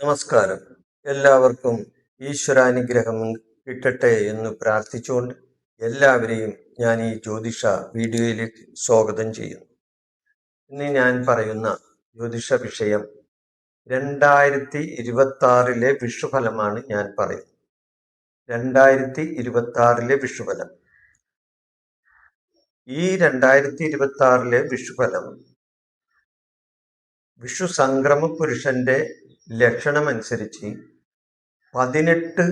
നമസ്കാരം. എല്ലാവർക്കും ഈശ്വരാനുഗ്രഹം കിട്ടട്ടെ എന്ന് പ്രാർത്ഥിച്ചുകൊണ്ട് എല്ലാവരെയും ഞാൻ ഈ ജ്യോതിഷ വീഡിയോയിലേക്ക് സ്വാഗതം ചെയ്യുന്നു. ഇന്ന് ഞാൻ പറയുന്ന ജ്യോതിഷ വിഷയം രണ്ടായിരത്തി ഇരുപത്തി ആറിലെ വിഷുഫലമാണ് ഞാൻ പറയുന്നത്. രണ്ടായിരത്തി ഇരുപത്തി ആറിലെ വിഷുഫലം. ഈ രണ്ടായിരത്തി ഇരുപത്തി ആറിലെ വിഷുഫലം. വിഷു സംക്രമ പുരുഷന്റെ ലക്ഷണമനുസരിച്ച് പതിനെട്ട്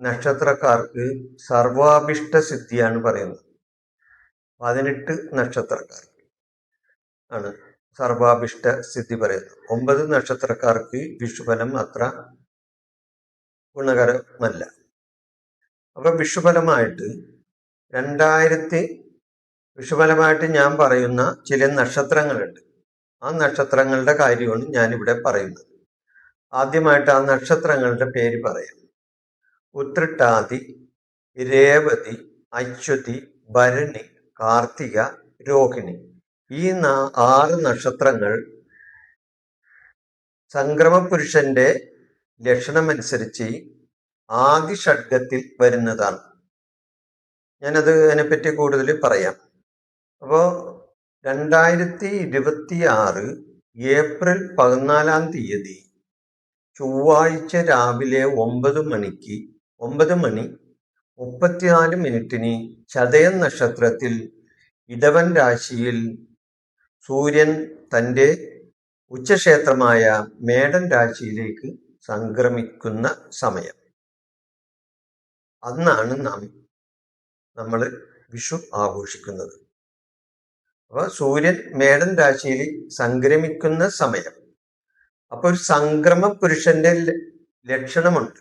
നക്ഷത്രക്കാർക്ക് സർവാഭിഷ്ട സിദ്ധിയാണ് പറയുന്നത്. പതിനെട്ട് നക്ഷത്രക്കാർക്ക് ആണ് സർവാഭിഷ്ട സിദ്ധി പറയുന്നത്. ഒമ്പത് നക്ഷത്രക്കാർക്ക് വിഷുഫലം അത്ര ഗുണകരമല്ല. അപ്പൊ വിഷുഫലമായിട്ട് രണ്ടായിരത്തി വിഷുഫലമായിട്ട് ഞാൻ പറയുന്ന ചില നക്ഷത്രങ്ങളുണ്ട്. ആ നക്ഷത്രങ്ങളുടെ കാര്യമാണ് ഞാനിവിടെ പറയുന്നത്. ആദ്യമായിട്ട് ആ നക്ഷത്രങ്ങളുടെ പേര് പറയാം. ഉത്രട്ടാതി രേവതി അശ്വതി ഭരണി കാർത്തിക രോഹിണി. ഈ ആറ് നക്ഷത്രങ്ങൾ സംക്രമപുരുഷന്റെ ലക്ഷണമനുസരിച്ച് ആദി ഷഡ്ഗത്തിൽ വരുന്നതാണ്. ഞാനത് അതിനെപ്പറ്റി കൂടുതൽ പറയാം. അപ്പോൾ രണ്ടായിരത്തി ഇരുപത്തി ആറ് ഏപ്രിൽ പതിനാലാം തീയതി ചൊവ്വാഴ്ച രാവിലെ ഒമ്പത് മണിക്ക് ഒമ്പത് മണി മുപ്പത്തിനാല് മിനിറ്റിന് ചതയൻ നക്ഷത്രത്തിൽ ഇടവൻ രാശിയിൽ സൂര്യൻ തന്റെ ഉച്ചക്ഷേത്രമായ മേടൻ രാശിയിലേക്ക് സംക്രമിക്കുന്ന സമയം. അന്നാണ് നാം നമ്മൾ വിഷു ആഘോഷിക്കുന്നത്. അപ്പോൾ സൂര്യൻ മേടൻ രാശിയിൽ സംക്രമിക്കുന്ന സമയം. അപ്പൊ ഒരു സംക്രമ പുരുഷന്റെ ലക്ഷണമുണ്ട്.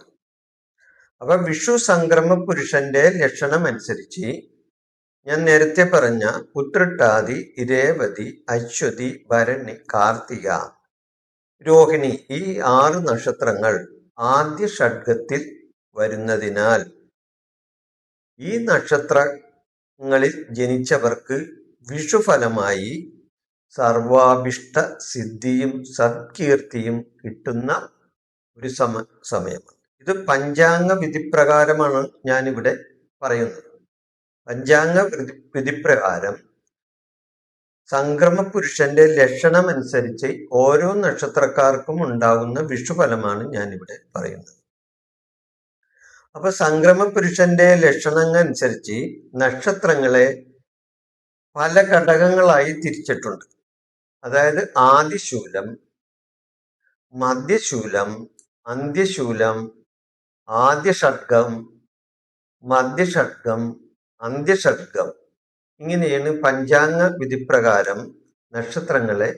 അപ്പൊ വിഷു സംക്രമ പുരുഷന്റെ ലക്ഷണം അനുസരിച്ച് ഞാൻ നേരത്തെ പറഞ്ഞ ഉത്രട്ടാതി രേവതി അശ്വതി ഭരണി കാർത്തിക രോഹിണി ഈ ആറ് നക്ഷത്രങ്ങൾ ആദ്യ ഷഡ്ഗത്തിൽ വരുന്നതിനാൽ ഈ നക്ഷത്രങ്ങളിൽ ജനിച്ചവർക്ക് വിഷുഫലമായി സർവാഭിഷ്ട സിദ്ധിയും സത്കീർത്തിയും കിട്ടുന്ന ഒരു സമ സമയമാണ്. ഇത് പഞ്ചാംഗ വിധിപ്രകാരമാണ് ഞാനിവിടെ പറയുന്നത്. പഞ്ചാംഗ വിധി വിധിപ്രകാരം സംക്രമ പുരുഷന്റെ ലക്ഷണം അനുസരിച്ച് ഓരോ നക്ഷത്രക്കാർക്കും ഉണ്ടാകുന്ന വിഷുഫലമാണ് ഞാനിവിടെ പറയുന്നത്. അപ്പൊ സംക്രമ പുരുഷന്റെ ലക്ഷണങ്ങൾ അനുസരിച്ച് നക്ഷത്രങ്ങളെ പല ഘടകങ്ങളായി തിരിച്ചിട്ടുണ്ട്. അതായത് ആദിശൂലം മധ്യശൂലം അന്ത്യശൂലം ആദ്യഷഡ്ഗം മധ്യഷഡ്ഗം അന്ത്യഷഡ്ഗം. ഇങ്ങനെയാണ് പഞ്ചാംഗ വിധിപ്രകാരം നക്ഷത്രങ്ങളെ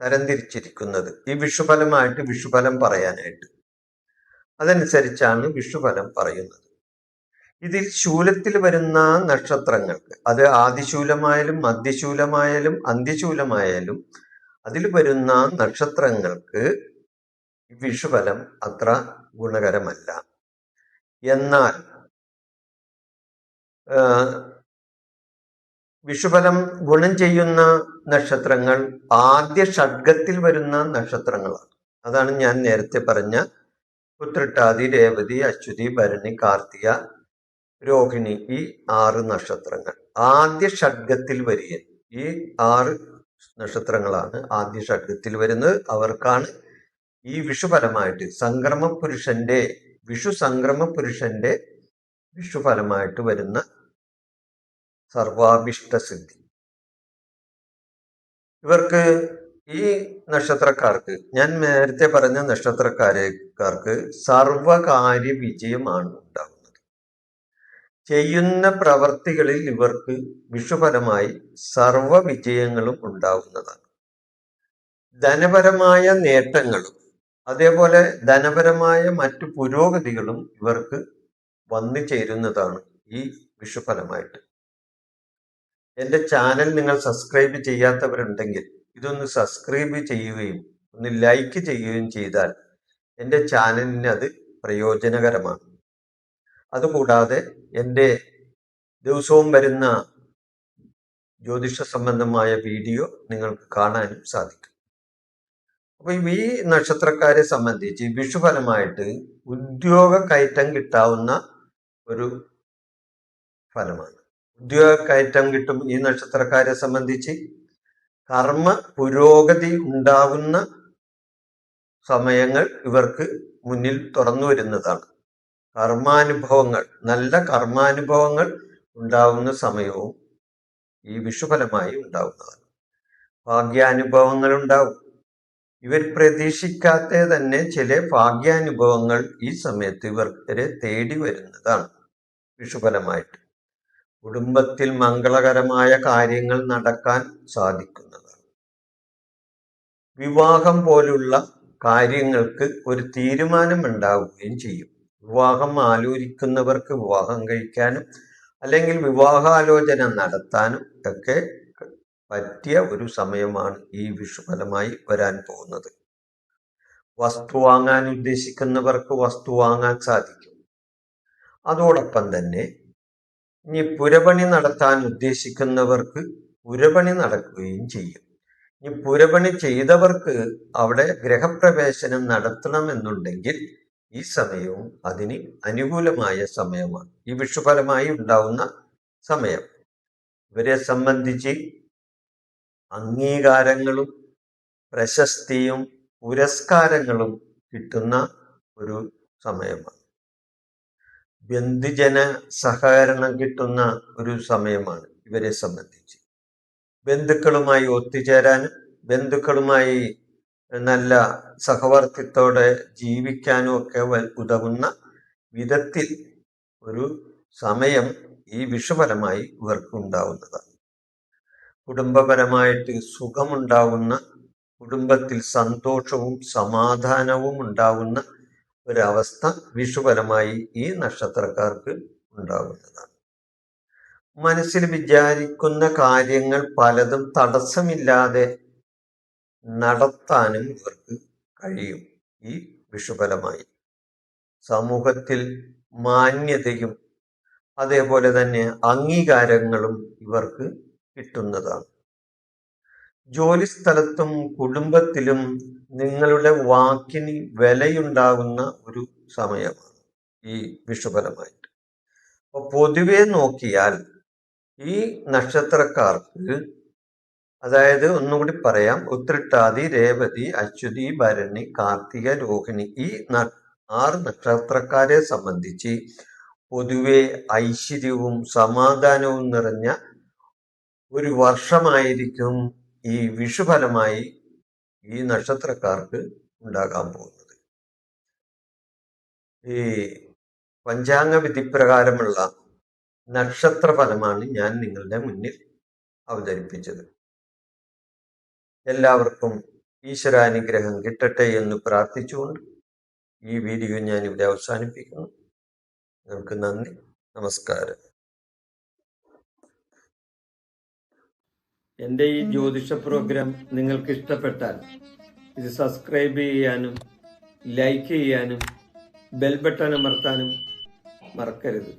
തരംതിരിച്ചിരിക്കുന്നത്. ഈ വിഷുഫലമായിട്ട് വിഷുഫലം പറയാനായിട്ട്. അതനുസരിച്ചാണ് വിഷുഫലം പറയുന്നത്. ഇതിൽ ശൂലത്തിൽ വരുന്ന നക്ഷത്രങ്ങൾക്ക് അത് ആദിശൂലമായാലും മധ്യശൂലമായാലും അന്ത്യശൂലമായാലും അതിൽ വരുന്ന നക്ഷത്രങ്ങൾക്ക് വിഷുഫലം അത്ര ഗുണകരമല്ല. എന്നാൽ വിഷുഫലം ഗുണം ചെയ്യുന്ന നക്ഷത്രങ്ങൾ ആദ്യ ഷഡ്ഗത്തിൽ വരുന്ന നക്ഷത്രങ്ങളാണ്. അതാണ് ഞാൻ നേരത്തെ പറഞ്ഞ ഉത്രട്ടാതി രേവതി അശ്വതി ഭരണി കാർത്തിക രോഹിണി ഈ ആറ് നക്ഷത്രങ്ങൾ. ആദ്യ ഷഡ്ഗത്തിൽ വരിക ഈ ആറ് നക്ഷത്രങ്ങളാണ് ആദ്യ ഷഡ്ഗത്തിൽ വരുന്നത്. അവർക്കാണ് ഈ വിഷുഫലമായിട്ട് സംക്രമ പുരുഷന്റെ വിഷു സംക്രമ പുരുഷന്റെ വിഷുഫലമായിട്ട് വരുന്ന സർവാഭിഷ്ട സിദ്ധി. ഇവർക്ക് ഈ നക്ഷത്രക്കാർക്ക് ഞാൻ നേരത്തെ പറഞ്ഞ നക്ഷത്രക്കാരക്കാർക്ക് സർവകാര്യ വിജയമാണ്. ചെയ്യുന്ന പ്രവർത്തികളിൽ ഇവർക്ക് വിഷുപരമായി സർവ വിജയങ്ങളും ഉണ്ടാകുന്നതാണ് ധനപരമായ നേട്ടങ്ങളും അതേപോലെ ധനപരമായ മറ്റു പുരോഗതികളും ഇവർക്ക് വന്നു ചേരുന്നതാണ് ഈ വിഷുഫലമായിട്ട്. എന്റെ ചാനൽ നിങ്ങൾ സബ്സ്ക്രൈബ് ചെയ്യാത്തവരുണ്ടെങ്കിൽ ഇതൊന്ന് സബ്സ്ക്രൈബ് ചെയ്യുകയും ഒന്ന് ലൈക്ക് ചെയ്യുകയും ചെയ്താൽ എന്റെ ചാനലിന് അത് പ്രയോജനകരമാണ്. അതുകൂടാതെ എന്റെ ദിവസവും വരുന്ന ജ്യോതിഷ സംബന്ധമായ വീഡിയോ നിങ്ങൾക്ക് കാണാനും സാധിക്കും. അപ്പൊ ഈ നക്ഷത്രക്കാരെ സംബന്ധിച്ച് വിഷുഫലമായിട്ട് ഉദ്യോഗ കയറ്റം കിട്ടാവുന്ന ഒരു ഫലമാണ്. ഉദ്യോഗ കയറ്റം കിട്ടും ഈ നക്ഷത്രക്കാരെ സംബന്ധിച്ച്. കർമ്മ പുരോഗതി ഉണ്ടാവുന്ന സമയങ്ങൾ ഇവർക്ക് മുന്നിൽ തുറന്നു വരുന്നതാണ്. കർമാനുഭവങ്ങൾ നല്ല കർമാനുഭവങ്ങൾ ഉണ്ടാവുന്ന സമയവും ഈ വിഷുഫലമായി ഉണ്ടാവുന്നതാണ്. ഭാഗ്യാനുഭവങ്ങൾ ഉണ്ടാവും. ഇവർ പ്രതീക്ഷിക്കാത്ത തന്നെ ചില ഭാഗ്യാനുഭവങ്ങൾ ഈ സമയത്ത് ഇവരെ തേടി വരുന്നതാണ് വിഷുഫലമായിട്ട്. കുടുംബത്തിൽ മംഗളകരമായ കാര്യങ്ങൾ നടക്കാൻ സാധിക്കുന്നതാണ്. വിവാഹം പോലുള്ള കാര്യങ്ങൾക്ക് ഒരു തീരുമാനം ഉണ്ടാവുകയും ചെയ്യും. വിവാഹം ആലോചിക്കുന്നവർക്ക് വിവാഹം കഴിക്കാനും അല്ലെങ്കിൽ വിവാഹാലോചന നടത്താനും ഒക്കെ പറ്റിയ ഒരു സമയമാണ് ഈ വിഷുഫലമായി വരാൻ പോകുന്നത്. വസ്തു വാങ്ങാൻ ഉദ്ദേശിക്കുന്നവർക്ക് വസ്തു വാങ്ങാൻ സാധിക്കും. അതോടൊപ്പം തന്നെ ഇനി പുരപണി നടത്താൻ ഉദ്ദേശിക്കുന്നവർക്ക് പുരപണി നടക്കുകയും ചെയ്യും. ഇനി പുരപണി ചെയ്തവർക്ക് അവിടെ ഗ്രഹപ്രവേശനം നടത്തണമെന്നുണ്ടെങ്കിൽ ഈ സമയവും അതിന് അനുകൂലമായ സമയമാണ്. ഈ വിഷുഫലമായി ഉണ്ടാവുന്ന സമയം. ഇവരെ സംബന്ധിച്ച് അംഗീകാരങ്ങളും പ്രശസ്തിയും പുരസ്കാരങ്ങളും കിട്ടുന്ന ഒരു സമയമാണ്. ബന്ധുജന സഹകരണം കിട്ടുന്ന ഒരു സമയമാണ് ഇവരെ സംബന്ധിച്ച്. ബന്ധുക്കളുമായി ഒത്തുചേരാനും ബന്ധുക്കളുമായി നല്ല സഹവർത്തിത്തോടെ ജീവിക്കാനും ഒക്കെ ഉതകുന്ന വിധത്തിൽ ഒരു സമയം ഈ വിഷുഫലമായി ഇവർക്ക് ഉണ്ടാവുന്നതാണ് കുടുംബപരമായിട്ട് സുഖമുണ്ടാവുന്ന കുടുംബത്തിൽ സന്തോഷവും സമാധാനവും ഉണ്ടാവുന്ന ഒരവസ്ഥ വിഷുഫലമായി ഈ നക്ഷത്രക്കാർക്ക് ഉണ്ടാവുന്നതാണ്. മനസ്സിൽ വിചാരിക്കുന്ന കാര്യങ്ങൾ പലതും തടസ്സമില്ലാതെ നടത്താനും ഇവർക്ക് കഴിയും. ഈ വിഷുഫലമായി. സമൂഹത്തിൽ മാന്യതയും അതേപോലെ തന്നെ അംഗീകാരങ്ങളും ഇവർക്ക് കിട്ടുന്നതാണ്. ജോലിസ്ഥലത്തും കുടുംബത്തിലും നിങ്ങളുടെ വാക്കിന് വിലയുണ്ടാകുന്ന ഒരു സമയമാണ് ഈ വിഷുഫലമായിട്ട്. അപ്പൊ പൊതുവെ നോക്കിയാൽ ഈ നക്ഷത്രക്കാർക്ക് അതായത് ഒന്നുകൂടി പറയാം. ഉത്രിട്ടാതി രേവതി അശ്വതി ഭരണി കാർത്തിക രോഹിണി ഈ ആറ് നക്ഷത്രക്കാരെ സംബന്ധിച്ച് പൊതുവെ ഐശ്വര്യവും സമാധാനവും നിറഞ്ഞ ഒരു വർഷമായിരിക്കും ഈ വിഷുഫലമായി ഈ നക്ഷത്രക്കാർക്ക് ഉണ്ടാകാൻ പോകുന്നത്. ഈ പഞ്ചാംഗ വിധിപ്രകാരമുള്ള നക്ഷത്ര ഫലമാണ് ഞാൻ നിങ്ങളുടെ മുന്നിൽ അവതരിപ്പിച്ചത്. എല്ലാവർക്കും ഈശ്വരാനുഗ്രഹം കിട്ടട്ടെ എന്ന് പ്രാർത്ഥിച്ചുകൊണ്ട് ഈ വീഡിയോ ഞാൻ ഇവിടെ അവസാനിപ്പിക്കുന്നു. നിങ്ങൾക്ക് നന്ദി. നമസ്കാരം. എന്റെ ഈ ജ്യോതിഷ പ്രോഗ്രാം നിങ്ങൾക്ക് ഇഷ്ടപ്പെട്ടാൽ ഇത് സബ്സ്ക്രൈബ് ചെയ്യാനും ലൈക്ക് ചെയ്യാനും ബെൽ ബട്ടൺ അമർത്താനും മറക്കരുത്.